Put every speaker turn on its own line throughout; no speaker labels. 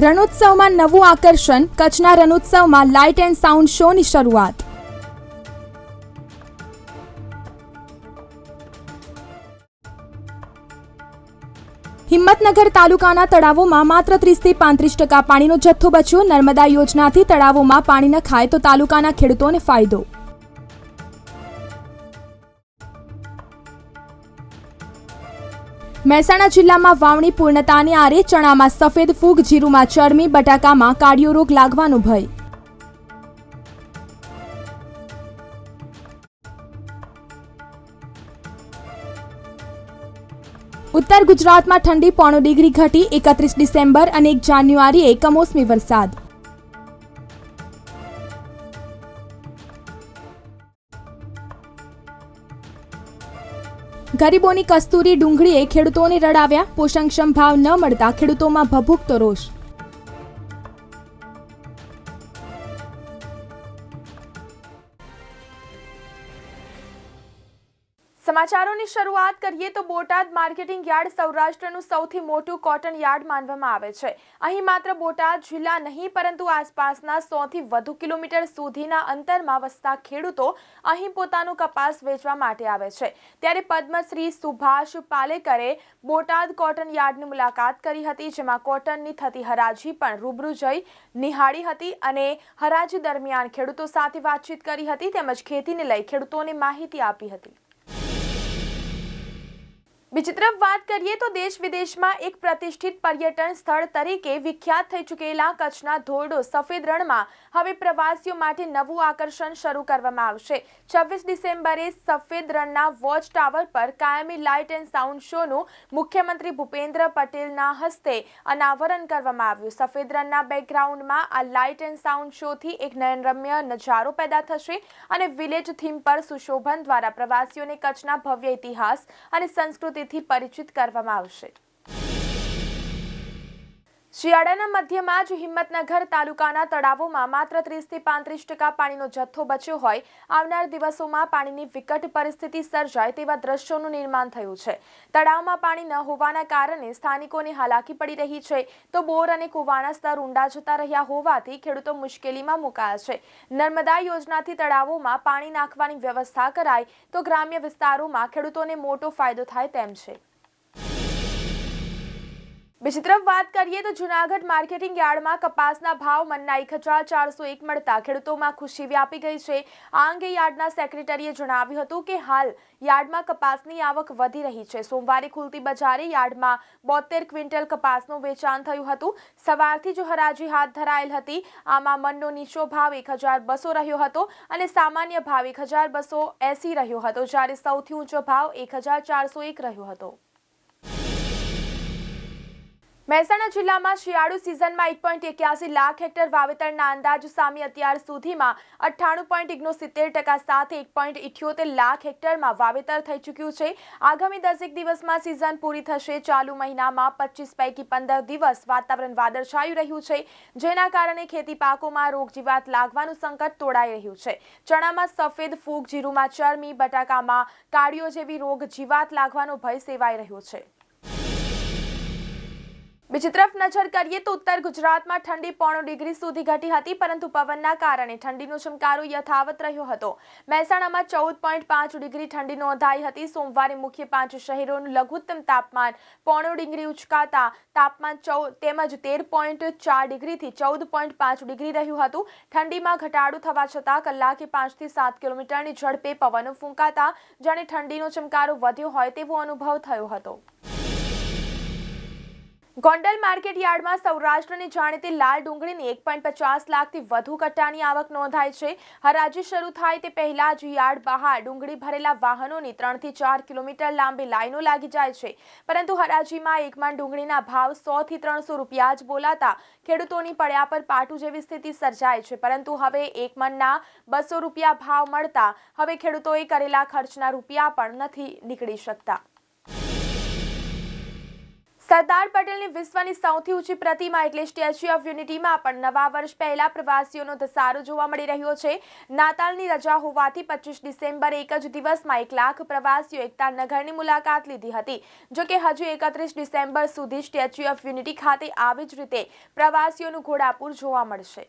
રણોત્સવમાં નવું આકર્ષણ, કચ્છના રણોત્સવમાં લાઇટ એન્ડ સાઉન્ડ શોની શરૂઆત. હિંમતનગર તાલુકાના તળાવોમાં માત્ર ત્રીસથી પાંત્રીસ ટકા પાણીનો જથ્થો બચ્યો. નર્મદા યોજનાથી તળાવોમાં પાણી ન ખાય તો તાલુકાના ખેડૂતોને ફાયદો. મહેસાણા જિલ્લામાં વાવણી પૂર્ણતાની આરે ચણામાં સફેદ ફૂગ, જીરુમાં ચરમી, બટાકામાં કાળિયો રોગ લાગવાનો ભય. ઉત્તર ગુજરાતમાં ઠંડી પોણો ડિગ્રી ઘટી, એકત્રીસ ડિસેમ્બર અને એક જાન્યુઆરીએ કમોસમી વરસાદ. ગરીબોની કસ્તુરી ડુંગળીએ ખેડૂતોને રડાવ્યા. પોષણક્ષમ ભાવ ન મળતા ખેડૂતોમાં ભભૂકતો રોષ.
સમાચારોની શરૂઆત કરીએ તો બોટાદ માર્કેટિંગ યાર્ડ સૌરાષ્ટ્રનું સૌથી મોટું કોટન યાર્ડ માનવામાં આવે છે. અહીં માત્ર બોટાદ જિલ્લા નહીં, પરંતુ આસપાસના સોથી વધુ કિલોમીટર સુધીના અંતરમાં વસતા ખેડૂતો અહીં પોતાનો કપાસ વેચવા માટે આવે છે. ત્યારે પદ્મશ્રી સુભાષ પાલેકરે બોટાદ કોટન યાર્ડની મુલાકાત કરી હતી, જેમાં કોટનની થતી હરાજી પણ રૂબરૂ જઈ નિહાળી હતી અને હરાજી દરમિયાન ખેડૂતો સાથે વાતચીત કરી હતી, તેમજ ખેતીને લઈ ખેડૂતોને માહિતી આપી હતી. બીજી તરફ વાત કરીએ તો દેશ વિદેશમાં એક પ્રતિષ્ઠિત પર્યટન સ્થળ તરીકે વિખ્યાત થઈ ચૂકેલા કચ્છના ધોરડો સફેદ રણમાં હવે પ્રવાસીઓ માટે નવું આકર્ષણ શરૂ કરવામાં આવશે. છવ્વીસ ડિસેમ્બરે સફેદ રણના વોચ ટાવર પર કાયમી લાઇટ એન્ડ સાઉન્ડ શોનું મુખ્યમંત્રી ભૂપેન્દ્ર પટેલના હસ્તે અનાવરણ કરવામાં આવ્યું. સફેદ રણના બેકગ્રાઉન્ડમાં આ લાઇટ એન્ડ સાઉન્ડ શોથી એક નયનરમ્ય નજારો પેદા થશે અને વિલેજ થીમ પર સુશોભન દ્વારા પ્રવાસીઓને કચ્છના ભવ્ય ઇતિહાસ અને સંસ્કૃતિથી પરિચિત કરવામાં આવશે. શિયાળાના મધ્યમાં જ હિંમતનગર તાલુકાના તળાવોમાં માત્ર ત્રીસથી પાંત્રીસ ટકા પાણીનો જથ્થો બચ્યો હોય, આવનાર દિવસોમાં પાણીની વિકટ પરિસ્થિતિ સર્જાય તેવા દ્રશ્યોનું નિર્માણ થયું છે. તળાવમાં પાણી ન હોવાના કારણે સ્થાનિકોને હાલાકી પડી રહી છે. તો બોર અને કુવાના સ્તર ઊંડા જતા રહ્યા હોવાથી ખેડૂતો મુશ્કેલીમાં મુકાયા છે. નર્મદા યોજનાથી તળાવોમાં પાણી નાખવાની વ્યવસ્થા કરાય તો ગ્રામ્ય વિસ્તારોમાં ખેડૂતોને મોટો ફાયદો થાય તેમ છે. બીજી તરફ વાત કરીએ તો જુનાગઢ માર્કેટિંગ યાર્ડમાં કપાસના ભાવ મનના એક હજાર ચારસો એક મળતા ખેડૂતોમાં ખુશી વ્યાપી ગઈ છે. આ અંગે યાર્ડના સેક્રેટરીએ જણાવ્યું હતું કે હાલ યાર્ડમાં કપાસની આવક વધી રહી છે. સોમવારે ખુલતી બજારે યાર્ડમાં બોતેર ક્વિન્ટલ કપાસનું વેચાણ થયું હતું. સવારથી જ હરાજી હાથ ધરાયેલ હતી. આમાં મનનો નીચો ભાવ એક હજાર બસો રહ્યો હતો અને સામાન્ય ભાવ એક હજાર બસો એસી રહ્યો હતો, જ્યારે સૌથી ઊંચો ભાવ એક હજાર ચારસો એક રહ્યો હતો. મહેસાણા જિલ્લામાં શિયાળુ સિઝનમાં એક પોઈન્ટ એક્યાસી લાખ હેક્ટર વાવેતરના અંદાજ સામે અત્યાર સુધીમાં અઠ્ઠાણું પોઈન્ટ સિત્તેર ટકા સાથે એક પોઈન્ટ ઇઠ્યોતેર લાખ હેક્ટરમાં વાવેતર થઈ ચૂક્યું છે. આગામી દસેક દિવસમાં સિઝન પૂરી થશે. ચાલુ મહિનામાં પચીસ પૈકી પંદર દિવસ વાતાવરણ વાદળછાયું રહ્યું છે, જેના કારણે ખેતી પાકોમાં રોગ જીવાત લાગવાનું સંકટ તોડાઈ રહ્યું છે. ચણામાં સફેદ ફૂગ, જીરુમાં ચરમી, બટાકામાં કાળીઓ જેવી રોગ જીવાત લાગવાનો ભય સેવાઈ રહ્યો છે. બીજી તરફ નજર કરીએ તો ઉત્તર ગુજરાતમાં ઠંડી પોણો ડિગ્રી સુધી ઘટી હતી, પરંતુ પવનના કારણે ઠંડીનો ચમકારો યથાવત રહ્યો હતો. મહેસાણામાં ચૌદ પોઈન્ટ પાંચ ડિગ્રી ઠંડી નોંધાઈ હતી. સોમવારે મુખ્ય પાંચ શહેરોનું લઘુત્તમ તાપમાન પોણો ડિગ્રી ઉચકાતા તાપમાન ચૌદ તેમજ તેર પોઈન્ટ ચાર ડિગ્રીથી ચૌદ પોઈન્ટ પાંચ ડિગ્રી રહ્યું હતું. ઠંડીમાં ઘટાડો થવા છતાં કલાકે પાંચથી સાત કિલોમીટરની ઝડપે પવનો ફૂંકાતા જાણે ઠંડીનો ચમકારો વધ્યો હોય તેવો અનુભવ થયો હતો. ગોંડલ માર્કેટ યાર્ડમાં સૌરાષ્ટ્રની જાણીતી લાલ ડુંગળીની એક પોઈન્ટ પચાસ લાખથી વધુ કટ્ટાની આવક નોંધાઈ છે. હરાજી શરૂ થાય તે પહેલાં જ યાર્ડ બહાર ડુંગળી ભરેલા વાહનોની ત્રણથી ચાર કિલોમીટર લાંબી લાઈનો લાગી જાય છે. પરંતુ હરાજીમાં એક મણ ડુંગળીના ભાવ સોથી ત્રણસો રૂપિયા જ બોલાતા ખેડૂતોની પડ્યા પર પાટું જેવી સ્થિતિ સર્જાય છે. પરંતુ હવે એક મણના બસો રૂપિયા ભાવ મળતા હવે ખેડૂતોએ કરેલા ખર્ચના રૂપિયા પણ નથી નીકળી શકતા. સરદાર પટેલની વિશ્વની સૌથી ઊંચી પ્રતિમા એટલે સ્ટેચ્યુ ઓફ યુનિટીમાં પણ નવા વર્ષ પહેલા પ્રવાસીઓનો ધસારો જોવા મળી રહ્યો છે. નાતાલની રજા હોવાથી પચીસ ડિસેમ્બર એક જ દિવસમાં એક લાખ પ્રવાસીઓ એકતા નગરની મુલાકાત લીધી હતી. જો કે હજુ એકત્રીસ ડિસેમ્બર સુધી સ્ટેચ્યુ ઓફ યુનિટી ખાતે આવી જ રીતે પ્રવાસીઓનું ઘોડાપૂર જોવા મળશે.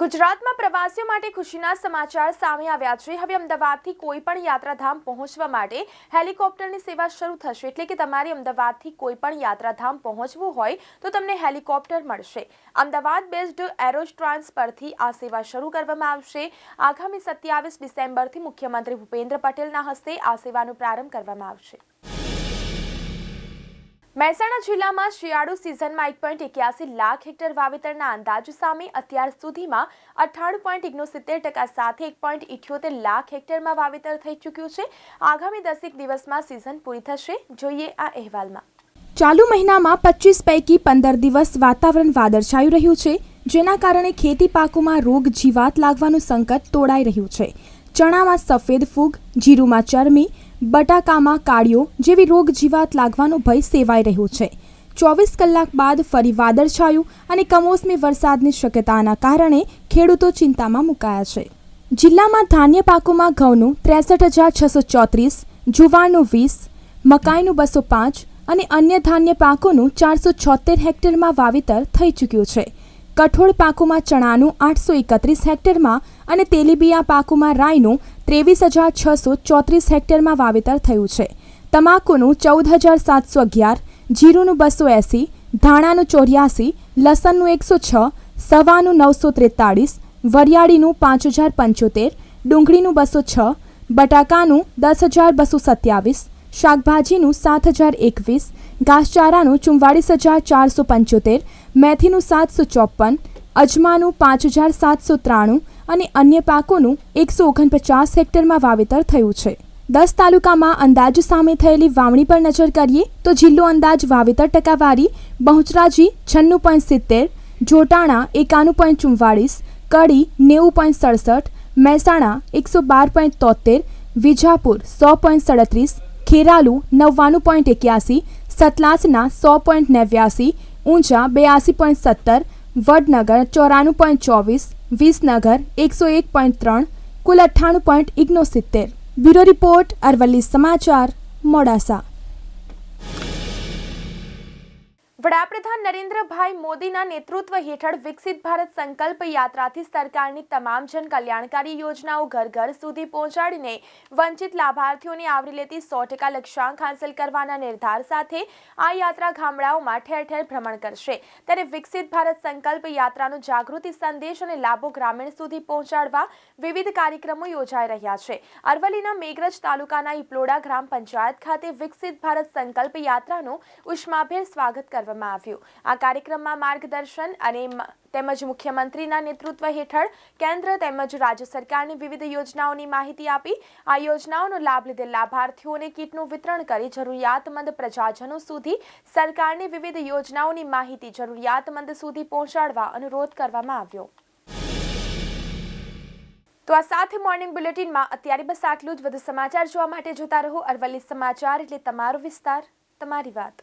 ગુજરાતમાં પ્રવાસીઓ માટે ખુશીના સમાચાર સામે આવ્યા છે. હવે અમદાવાદથી કોઈ પણ યાત્રાધામ પહોંચવા માટે હેલિકોપ્ટરની સેવા શરૂ થશે. એટલે કે તમારે અમદાવાદથી કોઈ પણ યાત્રાધામ પહોંચવું હોય તો તમને હેલિકોપ્ટર મળશે. અમદાવાદ બેઝડ એરોસ્ટ્રાન્સ પરથી આ સેવા શરૂ કરવામાં આવશે. આગામી સત્યાવીસ ડિસેમ્બરથી મુખ્યમંત્રી ભૂપેન્દ્ર પટેલના હસ્તે આ સેવાનો પ્રારંભ કરવામાં આવશે. મહેસાણા જિલ્લામાં શિયાળુ સિઝનમાં એક પોઈન્ટ એક્યાસી લાખ હેક્ટર વાવેતરના અંદાજ સામે અત્યાર સુધીમાં અઠ્ઠાણું પોઈન્ટ ઓગણસિત્તેર ટકા સાથે એક પોઈન્ટ ઇઠ્યોતેર લાખ હેક્ટરમાં વાવેતર થઈ ચૂક્યું છે. આગામી દસેક દિવસમાં સિઝન પૂરી થશે. જોઈએ આ અહેવાલમાં.
ચાલુ મહિનામાં પચીસ પૈકી પંદર દિવસ વાતાવરણ વાદળછાયું રહ્યું છે, જેના કારણે ખેતી પાકોમાં રોગ જીવાત લાગવાનું સંકટ તોડાઈ રહ્યું છે. ચણામાં સફેદ ફૂગ, જીરુમાં ચરમી બટાકામાં કાળીઓ જેવી રોગ જીવાત લાગવાનો ભય સેવાઈ રહ્યો છે. ચોવીસ કલાક બાદ ફરી વાદળછાયું અને કમોસમી વરસાદની શક્યતાના કારણે ખેડૂતો ચિંતામાં મુકાયા છે. જિલ્લામાં ધાન્ય પાકોમાં ઘઉંનું ત્રેસઠ હજાર છસો ચોત્રીસ, જુવારનું વીસ, મકાઈનું બસો પાંચ અને અન્ય ધાન્ય પાકોનું ચારસો છોતેર હેક્ટરમાં વાવેતર થઈ ચૂક્યું છે. કઠોળ પાકોમાં ચણાનું આઠસો એકત્રીસ હેક્ટરમાં અને તેલીબિયા પાકોમાં રાઈનું ત્રેવીસ હજાર છસો ચોત્રીસ હેક્ટરમાં વાવેતર થયું છે. તમાકુનું ચૌદ હજાર સાતસો અગિયાર, જીરુંનું બસો એંસી, ધાણાનું ચોર્યાસી, લસણનું એકસો છ, સવાનું નવસો ત્રેતાળીસ, વરિયાળીનું પાંચ હજાર પંચોતેર, ડુંગળીનું બસો છ, બટાકાનું દસ હજાર બસો સત્યાવીસ, શાકભાજીનું સાત હજાર એકવીસ, ઘાસચારાનું ચુમ્વાળીસ હજાર ચારસો પંચોતેર મેથીનું સાતસો ચોપન અજમાનું પાંચ હજાર સાતસો ત્રાણું અને અન્ય પાકોનું એકસો ઓગણપચાસ હેક્ટરમાં વાવેતર થયું છે. દસ તાલુકામાં અંદાજ સામે થયેલી વાવણી પર નજર કરીએ તો જિલ્લો અંદાજ વાવેતર ટકાવારી બહુચરાજી છન્નું પોઈન્ટ સિત્તેર, જોટાણા એકાણું પોઈન્ટ ચુમ્વાળીસ કડી નેવું પોઈન્ટ સડસઠ, મહેસાણા એકસો બાર પોઈન્ટ તોતેર, વિજાપુર સો પોઈન્ટ સડત્રીસ, ખેરાલુ નવ્વાણું પોઈન્ટ એક્યાસી, સતલાસના સો પોઈન્ટ નેવ્યાસી ઊંઝા બ્યાસી પોઈન્ટ સત્તર, વડનગર ચોરાણું પોઈન્ટ ચોવીસ, વિસનગર એકસો એક પોઈન્ટ ત્રણ, કુલ અઠ્ઠાણું પોઈન્ટ ઇગ્નોસિત્તેર બ્યુરો રિપોર્ટ અરવલ્લી સમાચાર, મોડાસા.
વડાપ્રધાન નરેન્દ્રભાઈ મોદીના નેતૃત્વ હેઠળ વિકસિત ભારત સંકલ્પ યાત્રાથી સરકારની તમામ જન કલ્યાણકારી યોજનાઓ ઘર ઘર સુધી પહોંચાડીને વંચિત લાભાર્થીઓને આવરી લેતી સો ટકા લક્ષ્યાંક હાંસલ કરવાના નિર્ધાર સાથે આ યાત્રા ગામડાઓમાં ઠેર ઠેર ભ્રમણ કરશે. ત્યારે વિકસિત ભારત સંકલ્પ યાત્રાનો જાગૃતિ સંદેશ અને લાભો ગ્રામીણ સુધી પહોંચાડવા વિવિધ કાર્યક્રમો યોજાઈ રહ્યા છે. અરવલ્લીના મેઘરજ તાલુકાના ઇપલોડા ગ્રામ પંચાયત ખાતે વિકસિત ભારત સંકલ્પ યાત્રાનું ઉષ્માભેર સ્વાગત કરવામાં આવ્યું. આ કાર્યક્રમમાં માર્ગદર્શન અને તેમજ મુખ્યમંત્રીના નેતૃત્વ હેઠળ કેન્દ્ર તેમજ રાજ્ય સરકારની વિવિધ યોજનાઓની માહિતી આપી. આ યોજનાઓનો લાભ લીધેલ લાભાર્થીઓને કીટનું વિતરણ કરી જરૂરિયાતમંદ પ્રજાજનો સુધી સરકારની વિવિધ યોજનાઓની માહિતી જરૂરિયાતમંદ સુધી પહોંચાડવા અનુરોધ કરવામાં આવ્યો. તો આ સાથે મોર્નિંગ બુલેટિનમાં અત્યારે બસ આટલું જ. વધુ સમાચાર જોવા માટે જોતા રહો અરવલ્લી સમાચાર એટલે તમારો વિસ્તાર, તમારી વાત.